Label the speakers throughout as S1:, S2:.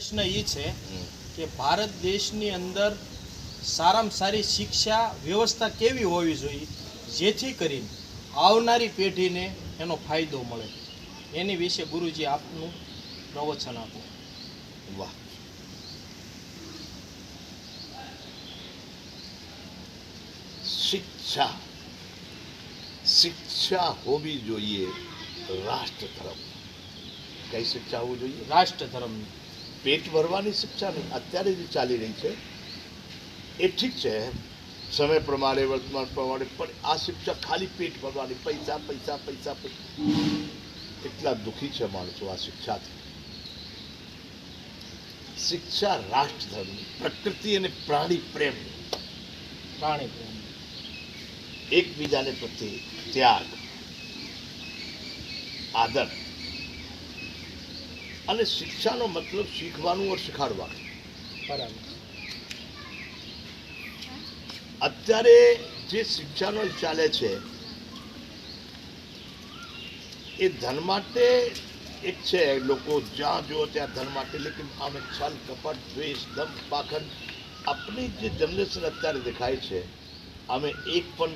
S1: પ્રશ્ન એ છે કે ભારત દેશની અંદર સારામાં સારી શિક્ષા વ્યવસ્થા કેવી હોવી જોઈએ? જેથી કરીને આવનારી પેઢીને એનો ફાયદો મળે. એની વિશે ગુરુજી આપનું પ્રવચન આપો.
S2: વાહ. શિક્ષા. શિક્ષા હોવી જોઈએ રાષ્ટ્ર ધર્મ કઈ શિક્ષા હોવી જોઈએ?
S1: રાષ્ટ્ર ધર્મની.
S2: પેટ ભરવાની શિક્ષા નહીં અત્યારે જે ચાલી રહી છે એ ઠીક છે. સમય પ્રમાણે વર્તમાન પ્રમાણે પણ આ શિક્ષા ખાલી પેટ ભરવાની પૈસા પૈસા પૈસા પૈસા. એટલા દુઃખી છે માણસો આ શિક્ષાથી. શિક્ષા રાષ્ટ્રધર્મ પ્રકૃતિ અને પ્રાણી પ્રેમ.
S1: પ્રાણી પ્રેમ.
S2: એકબીજાને પ્રત્યે ત્યાગ આદર. અને શિક્ષાનો મતલબ શીખવાનું ઓર શીખાડવાનું.
S1: બરાબર.
S2: અત્યારે જે શિક્ષાનો ચાલે છે એ ધન માટે એક છે. લોકો જ્યાં જુઓ ત્યાં ધન માટે લેકિન આમે છલ કપટ દ્વેષ દમ પાખંડ આપણી જે જનરેશન અત્યારે દેખાય છે અમે એક પણ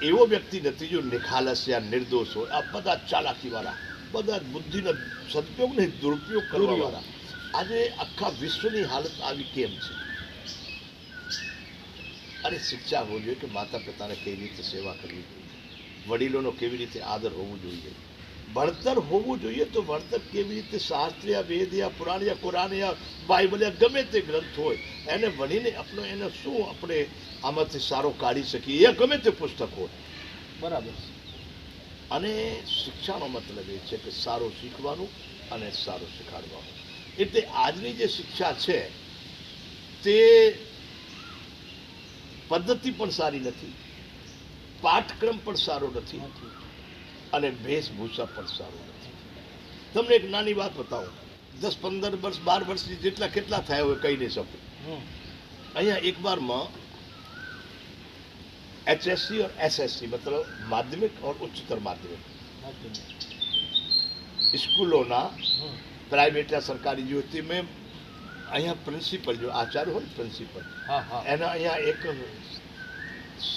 S2: એવો વ્યક્તિ નથી જો નિખાલસ યા નિર્દોષ હોય. આ બધા ચાલાકીવાળા. બધા બુદ્ધિનો સદુપયોગ નહીં દુરુપયોગ. કરવાવાળા આજે આખા વિશ્વની હાલત આવી કેમ છે? અને શિક્ષા હોવી જોઈએ કે માતા પિતાને કેવી રીતે સેવા કરવી જોઈએ? વડીલોનો કેવી રીતે આદર હોવો જોઈએ? ભણતર હોવું જોઈએ તો ભણતર કેવી રીતે શાસ્ત્રીય વેદ યા પુરાણ યા કુરાન યા બાઇબલ યા ગમે તે ગ્રંથ હોય એને ભણીને આપણે એને શું આપણે આમાંથી સારો કાઢી શકીએ? યા ગમે તે પુસ્તક હોય.
S1: બરાબર.
S2: અને શિક્ષાનો મતલબ એ છે કે સારું શીખવાનું અને સારું શીખવાડવાનું એટલે આજની જે શિક્ષા છે તે પદ્ધતિ પણ સારી નથી પાઠક્રમ પણ સારો નથી અને વેશભૂષા પણ સારું નથી. તમને એક નાની વાત બતાવું. દસ પંદર વર્ષ બાર વર્ષથી જેટલા કેટલા થયા હોય કહી નહીં શકું અહીંયા એક બારમાં एचएससी और एसएससी मतलब माध्यमिक और उच्चतर माध्यमिक
S1: નથી
S2: સ્કૂલોના
S1: હમ
S2: પ્રાઇવેટ યા સરકારી જે હતી મેં અહીંયા પ્રિન્સિપલ જો આચાર્ય હોય પ્રિન્સિપલ
S1: હા હા
S2: એના અહીંયા એક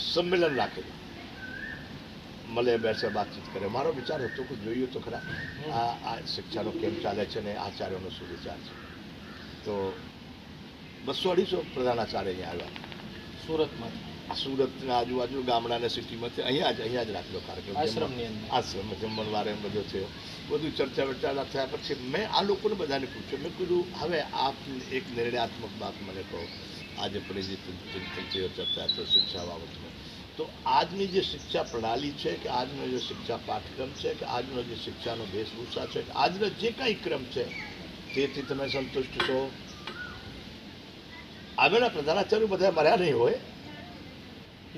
S2: સંમેલન રાખેલું મળે બેસે વાતચીત કરે મારો વિચાર હતો કે જોયું તો ખરા આ આ શિક્ષાનો કેમ ચાલે છે ને આચાર્યોનો શું વિચાર છે તો બસો અઢીસો પ્રધાનાચાર્ય અહીંયા આવ્યા
S1: સુરતમાં
S2: આ સુરતના આજુબાજુ ગામડાના છે. અહીંયા જ અહીંયા જ રાખેલો કાર્યક્રમ.
S1: આશ્રમની અંદર.
S2: આશ્રમ જમણવારે એમ બધો છે. બધું ચર્ચા વર્ચા થયા પછી મેં આ લોકોને બધાને પૂછ્યું. મેં કીધું હવે આપ એક નિર્ણયાત્મક વાત મને કહો. આજે પરિચિત ચર્ચા તો શિક્ષા બાબતમાં. તો આજની જે શિક્ષા પ્રણાલી છે કે આજનો જે શિક્ષા પાઠ્યક્રમ છે કે આજનો જે શિક્ષાનો વેશભૂષા છે કે આજનો જે કાંઈ ક્રમ છે તેથી તમે સંતુષ્ટ છો. આગળના પ્રધાનાચાર્ય બધા મર્યા નહીં હોય.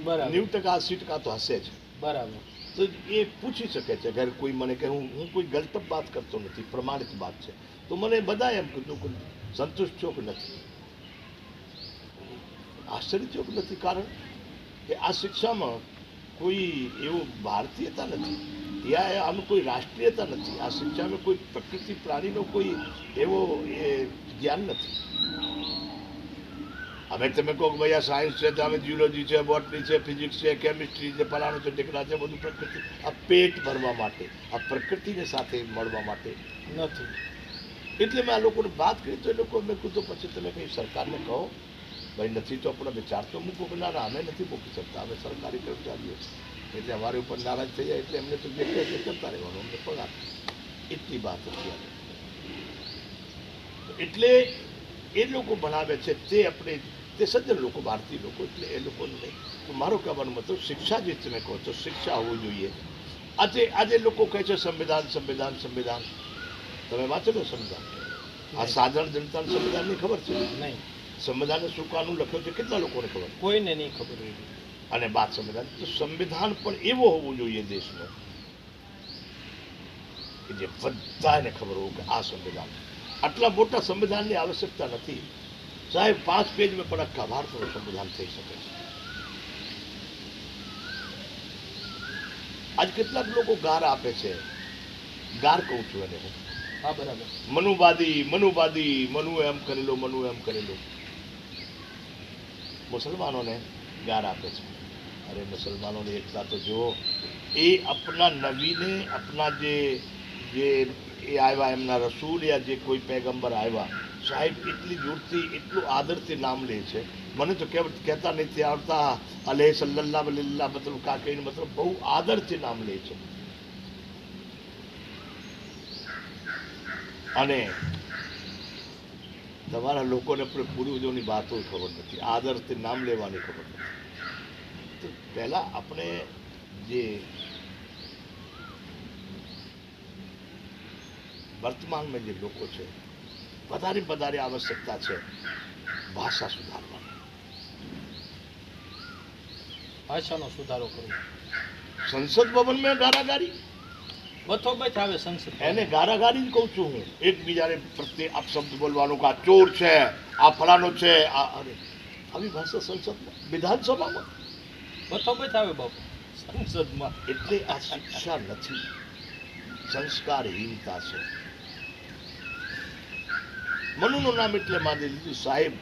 S1: બરાબર.
S2: નેવું ટકા અસી ટકા તો હશે જ.
S1: બરાબર.
S2: તો એ પૂછી શકે છે અગર કોઈ મને કહે હું હું કોઈ ગલત વાત કરતો નથી પ્રમાણિત વાત છે. તો મને બધા એમ કીધું કે સંતુષ્ટ છો કે નથી? આશ્ચર્ય છો કે નથી? કારણ કે આ શિક્ષામાં કોઈ એવું ભારતીયતા નથી. યા આનું કોઈ રાષ્ટ્રીયતા નથી. આ શિક્ષામાં કોઈ પ્રકૃતિ પ્રાણીનો કોઈ એવો એ જ્ઞાન નથી. હવે તમે કહો કે ભાઈ આ સાયન્સ છે તો અમે જીઓલોજી છે બોટની છે ફિઝિક્સ છે કેમિસ્ટ્રી છે, ફલાણું છે, ટેકરા છે, બધું પ્રકૃતિ. આ પેટ ભરવા માટે, આ પ્રકૃતિને સાથે મળવા માટે
S1: નથી.
S2: એટલે મેં આ લોકોને વાત કરી તો એ લોકો મેં કીધું, પછી તમે કંઈ સરકારને કહો. ભાઈ, નથી તો આપણે વિચાર તો મૂકો. કે ના અમે નથી મૂકી શકતા, અમે સરકારી કર્મચારીઓ એટલે અમારી ઉપર નારાજ થઈ જાય, એટલે એમને તો જે તે કરતા રહેવાનું, અમને પગાર એટલી વાત હતી એટલે એ લોકો ભણાવે છે, તે આપણે તે સજ્જન લોકો ભારતીય લોકો એટલે એ લોકોને નહીં. તો મારો કહેવાનો મતલબ શિક્ષા જે તમે કહો છો શિક્ષા હોવી જોઈએ. આજે આજે લોકો કહે છે સંવિધાન સંવિધાન સંવિધાન. તમે વાંચો ને સંવિધાન? આ સાધારણ જનતાને સંવિધાનની ખબર છે?
S1: નહીં.
S2: સંવિધાને શું કાનૂન લખ્યો છે? કેટલા લોકોને ખબર?
S1: કોઈને નહીં ખબર હોય.
S2: અને બાદ સંવિધાન. તો સંવિધાન પણ એવો હોવું જોઈએ દેશનો કે જે બધાને ખબર હોવું કે આ સંવિધાન. આટલા મોટા સંવિધાનની આવશ્યકતા નથી. સાહેબ પાંચ પેજમાં પણ આખા ભારતનું સંવિધાન થઈ શકે છે. આજ કેટલાક લોકો ગાર આપે છે. ગાર કહું છું એને હું.
S1: હા બરાબર.
S2: મનુવાદી મનુવાદી મનુ એમ કરેલો મનુ એમ કરેલો મુસલમાનોને ગાર આપે છે. અરે મુસલમાનોની એકતા તો જુઓ. એ આપણા નવીને આપણા જે જે એ આવ્યા એમના રસૂલ યા જે કોઈ પેગંબર આવ્યા સાહેબ એટલી દૂરથી, એટલું આદરથી નામ લે છે. મને તો કહેતા નથી આવડતા અલે સલ્લાહ મતલબ કાકીને મતલબ બહુ આદરથી નામ લે છે. અને તમારા લોકોને પૂર્વજોની વાતો ખબર નથી, આદરથી નામ લેવાની ખબર નથી. તો પહેલા આપણે જે વર્તમાનમાં જે લોકો છે વધારે વધારે આવશ્યકતા છે. ભાષા સુધારવાની
S1: ભાષાનો સુધારો કરવો.
S2: સંસદ ભવનમાં ગારાગારી
S1: બથો બથ આવે સંસદ
S2: એને ગારાગારી જ કહું છું હું. એકબીજાને પ્રત્યે અપશબ્દ બોલવાનું કે આ ચોર છે આ ફલાનો છે આ અરે આવી ભાષા સંસદમાં વિધાનસભામાં?
S1: બથો બથ આવે બાપુ સંસદમાં.
S2: એટલે આ શિક્ષા નથી. સંસ્કારહીનતા છે. મનુનું નામ એટલે માની લીધું સાહેબ.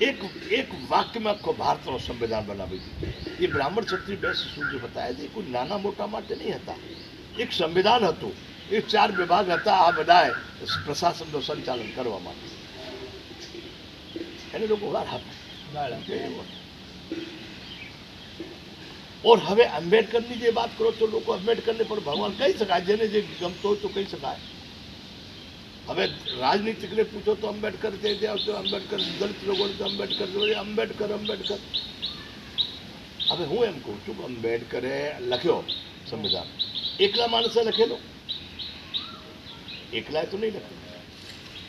S2: એક એક વાક્યમાં આખો ભારતનો સંવિધાન બનાવી દીધું એ બ્રાહ્મણ ક્ષત્રિય બે શિશુ જે બતાવ્યા છે કોઈ નાના મોટા માટે નહીં હતા. એક સંવિધાન હતું. એ ચાર વિભાગ હતા આ બધાએ પ્રશાસનનું સંચાલન કરવા માટે. એને લોકો
S1: ગાળા
S2: ઓર હવે આંબેડકરની જે વાત કરો તો લોકો આંબેડકરને પણ ભગવાન કહી શકાય. જેને જે ગમતો હોય તો કહી શકાય. હવે રાજનીતિકને પૂછો તો આંબેડકર તો આંબેડકર દલિત લોકોને તો આંબેડકર આંબેડકર આંબેડકર. હવે હું એમ કહું છું કે આંબેડકરે લખ્યો સંવિધાન. એકલા માણસે લખેલો? એકલાએ તો નહીં લખ્યો.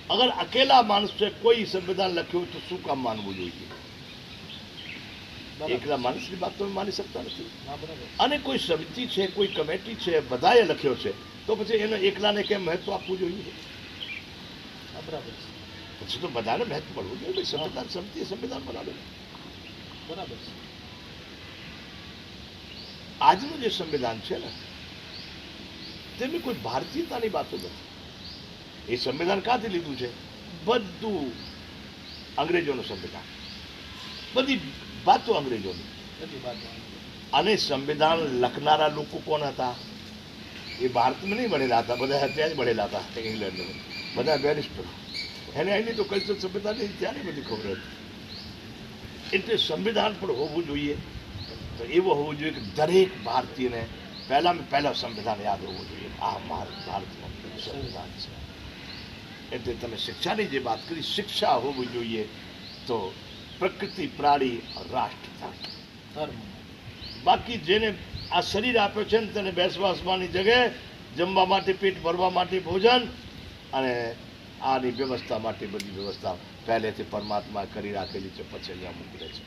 S2: અગર અકેલા માણસે કોઈ સંવિધાન લખ્યું તો શું કામ માનવું જોઈએ? એકલા માણસની વાત તો માની શકતા નથી. અને કોઈ સમિતિ છે કોઈ કમિટી છે બધાએ લખ્યો છે તો પછી એને એકલાને કેમ મહત્વ આપવું જોઈએ?
S1: બરાબર
S2: પછી તો બધાને મહત્વ મળવું જોઈએ ભાઈ. સંવિધાન સમિતિએ સંવિધાન બનાવે.
S1: બરાબર છે.
S2: આજનું જે સંવિધાન છે ને તેની કોઈ ભારતીયતાની વાતો નથી. એ સંવિધાન ક્યાંથી લીધું છે? બધું અંગ્રેજોનું સંવિધાન. બધી વાતો અંગ્રેજોની.
S1: બધી વાતો
S2: અને સંવિધાન લખનારા લોકો કોણ હતા? એ ભારતમાં નહીં ભણેલા હતા. બધા અત્યારે જ ભણેલા હતા. ઇંગ્લેન્ડમાં. બધા બેરિસ્ટર એને એની તો કલ્ચર સંવિધાન ત્યારે ત્યાં બધી ખબર હતી. એટલે સંવિધાન પણ હોવું જોઈએ. તો એવો હોવું જોઈએ કે દરેક ભારતીયને પહેલામાં પહેલા સંવિધાન યાદ હોવું જોઈએ આ ભારતનું સંવિધાન છે. એટલે તમે શિક્ષાની જે વાત કરી શિક્ષા હોવી જોઈએ તો પ્રકૃતિ પ્રાણી રાષ્ટ્ર
S1: ધર્મ.
S2: બાકી જેને આ શરીર આપ્યો છે ને તેને બેસવા જગ્યાએ જમવા માટે પેટ ભરવા માટે ભોજન અને આની વ્યવસ્થા માટે બધી વ્યવસ્થા પહેલેથી પરમાત્મા કરી રાખેલી છે પછી અહીંયા મોકલે છે.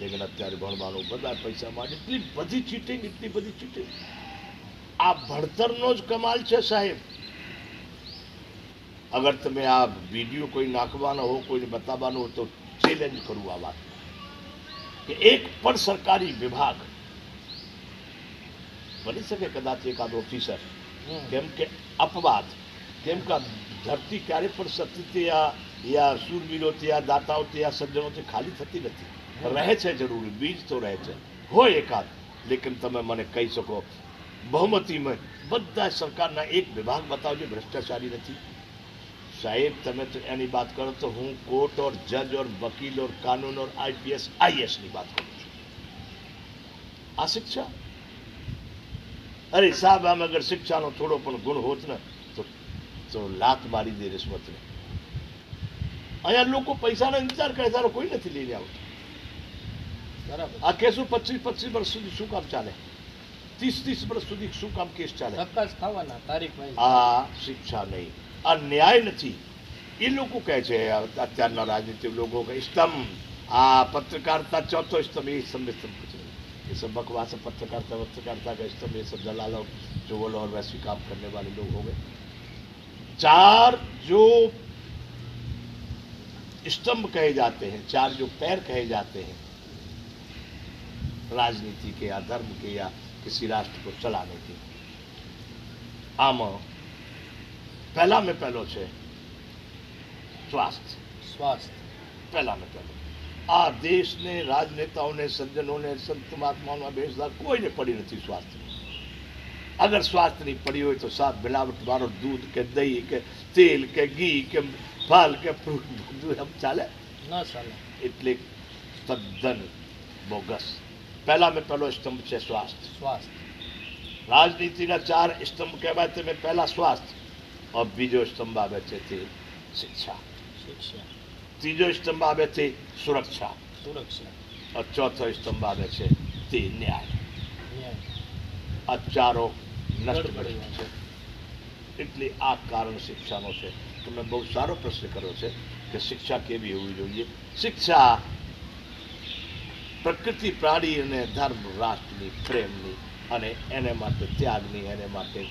S2: લેકિન અત્યારે ભણવાનું બધા પૈસા માટે એટલી બધી ચીટિંગ એટલી બધી ચીટિંગ. આ ભણતરનો જ કમાલ છે સાહેબ. અગર તમે આ વીડિયો કોઈ નાખવાનો હો કોઈને બતાવવાનો હો તો ચેલેન્જ કરું આ વાત. કે એક પણ સરકારી વિભાગ બની શકે કદાચ એકાદ ઓફિસર. કેમ કે અપવાદ. કેમ કે ધરતી ક્યારે પણ સતીથી યા યા સૂરવીરોથી યા દાતાઓથી યા સજ્જનોથી ખાલી થતી નથી. રહે છે જરૂરી, બીજ તો રહે છે. હોય એકાદ. લેકિન તમે મને કહી શકો, બહુમતીમાં બધા સરકારના એક વિભાગ બતાવજો, ભ્રષ્ટાચારી નથી. સાહેબ, તમે તો એની વાત કરો તો હું કોર્ટ ઓર જજ ઓર વકીલ ઓર કાનૂન ઓર આઈપીએસ, આઈએસની વાત કરું છું. આ શિક્ષા? અરે સાહેબ, આમ અગર શિક્ષાનો થોડો પણ ગુણ હોત ને તો લાત મારી દે રિશ્વતને. અહીંયા લોકો પૈસાનો ઇંતજાર કરે તારો કોઈ નથી લઈને આવતું. આ કેસો પચીસ પચીસ વર્ષ સુધી શું કામ ચાલે? ત્રીસ ત્રીસ વર્ષ સુધી શું કામ કેસ ચાલે? આ શિક્ષા નહીં આ ન્યાય નથી. એ લોકો કહે છે અત્યારના રાજનીતિક લોકો કે સ્તંભ આ પત્રકારતા ચોથો સ્તંભ એ સ્તંભ સ્તંભ છે ये सब बकवास पत्रकारिता पत्रकारिता का इस्तेमाल ये सब दलालों जो वो और वैसी काम करने वाले लोग चार जो स्तंभ कहे जाते हैं चार जो पैर कहे जाते हैं राजनीति के या धर्म के या किसी राष्ट्र को चलाने के आम પહેલામાં પહેલો છે સ્વાસ્થ્ય
S1: સ્વાસ્થ્ય
S2: પહેલામાં પહેલો આ દેશને રાજનેતાઓને સજ્જનોને સંત મહાત્માઓના બેસદાર કોઈને પડી નથી સ્વાસ્થ્ય અગર સ્વાસ્થ્ય નહીં પડી હોય તો સાફ મિલાવટ મારો દૂધ કે દહીં કે તેલ કે ઘી કે ફળ કે ફ્રૂટ બધું એમ ચાલે?
S1: ના ચાલે.
S2: એટલે તદ્દન બોગસ. પહેલા મેં પહેલો સ્તંભ છે સ્વાસ્થ્ય.
S1: સ્વાસ્થ્ય.
S2: રાજનીતિના ચાર સ્તંભ કહેવાય તે મેં પહેલાં સ્વાસ્થ્ય. ઓર બીજો સ્તંભ આવે છે તે શિક્ષા.
S1: શિક્ષા.
S2: ત્રીજો સ્તંભ આવે છે સુરક્ષા.
S1: સુરક્ષા.
S2: ઓર ચોથો સ્તંભ આવે છે તે ન્યાય.
S1: ન્યાય.
S2: ચારો નષ્ટ કરી છે. એટલે આ કારણ શિક્ષાનો છે. તમે બહુ સારો પ્રશ્ન કર્યો છે કે શિક્ષા કેવી હોવી જોઈએ? શિક્ષા પ્રકૃતિ પ્રાણી અને ધર્મ રાષ્ટ્રની પ્રેમની અને એને માટે ત્યાગની એને માટે.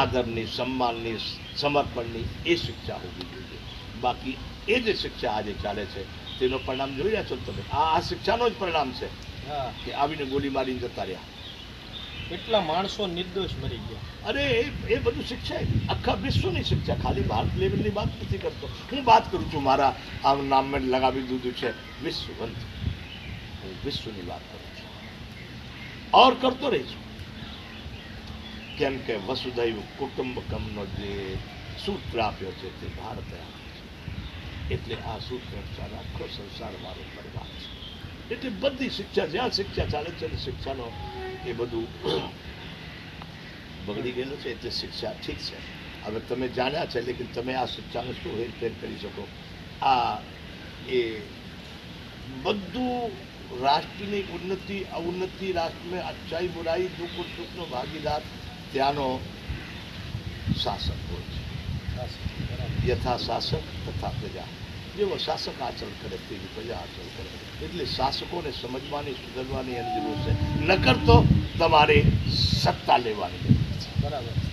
S2: આદરની સન્માનની સમર્પણની એ શિક્ષા હોવી જોઈએ. બાકી એ જે શિક્ષા આજે ચાલે છે તેનું પરિણામ જોઈ રહ્યા છો તમે? આ આ શિક્ષાનો જ પરિણામ છે કે આવીને ગોળી મારીને જતા રહ્યા.
S1: કેટલા માણસો નિર્દોષ મરી ગયા.
S2: અરે, એ બધું શિક્ષા આખા વિશ્વની શિક્ષા. ખાલી ભારત લેવલની વાત નથી કરતો. હું વાત કરું છું મારા આ નામ લગાવી દીધું છે. વિશ્વવંત. હું વિશ્વની વાત કરું છું. ઓર કરતો રહી છું. કેમ કે વસુધૈવ કુટુંબકમનો જે સૂત્ર આપ્યો છે તે ભારતે આપ્યો છે. એટલે આ સૂત્ર આખો સંસાર મારો પરિવાર છે. એટલે બધી શિક્ષા જ્યાં શિક્ષા ચાલે છે શિક્ષાનો એ બધું બગડી ગયેલું છે એટલે શિક્ષા ઠીક છે. હવે તમે જાણ્યા છે લેકિન તમે આ શિક્ષાનો શું હેરફેર કરી શકો? આ એ બધું રાષ્ટ્રની ઉન્નતિ અવનતિ રાષ્ટ્રમાં અચ્છાઈ બુરાઈ દુઃખ સુખનો ભાગીદાર ત્યાંનો શાસક હોય છે. યથા શાસક તથા પ્રજા. જેવો શાસક આચરણ કરે તેવી પ્રજા આચરણ કરે એટલે શાસકોને સમજવાની, સુધરવાની એની જરૂર છે. નકર તો તમારે સત્તા લેવાની જરૂર છે.
S1: બરાબર.